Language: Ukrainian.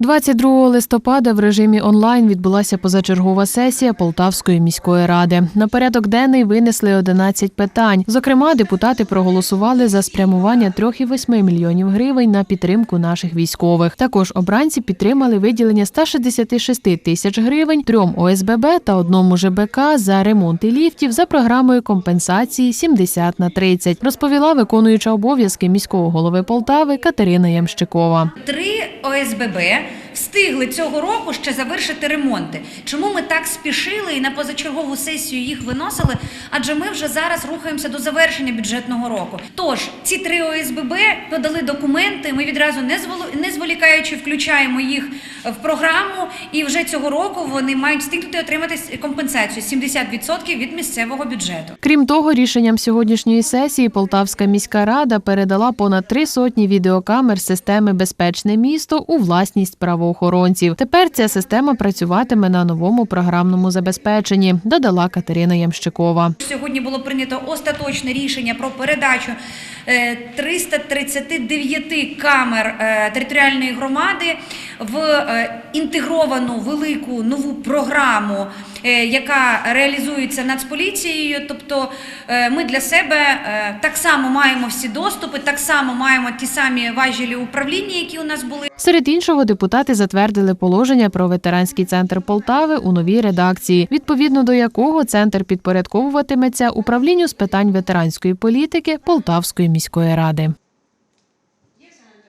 22 листопада в режимі онлайн відбулася позачергова сесія Полтавської міської ради. На порядок денний винесли 11 питань. Зокрема, депутати проголосували за спрямування 3,8 мільйонів гривень на підтримку наших військових. Також обранці підтримали виділення 166 тисяч гривень трьом ОСББ та одному ЖБК за ремонти ліфтів за програмою компенсації 70 на 30, розповіла виконуюча обов'язки міського голови Полтави Катерина Ямщикова. ОСББ встигли цього року ще завершити ремонти. Чому ми так спішили і на позачергову сесію їх виносили? Адже ми вже зараз рухаємося до завершення бюджетного року. Тож ці три ОСББ подали документи. Ми відразу не зволікаючи включаємо їх в програму, і вже цього року вони мають встигнути отримати компенсацію 70% від місцевого бюджету. Крім того, рішенням сьогоднішньої сесії Полтавська міська рада передала понад три сотні відеокамер системи Безпечне місто у власність правоохоронців. Тепер ця система працюватиме на новому програмному забезпеченні, додала Катерина Ямщикова. Сьогодні було прийнято остаточне рішення про передачу е, 339 камер е, територіальної громади в е, інтегровану велику нову програму, е, яка реалізується Нацполіцією. Тобто е, ми для себе е, так само маємо всі доступи, так само маємо ті самі важелі управління, які у нас були. Серед іншого, депутати затвердили положення про ветеранський центр Полтави у новій редакції, відповідно до якого центр підпорядковуватиметься управлінню з питань ветеранської політики Полтавської міської ради.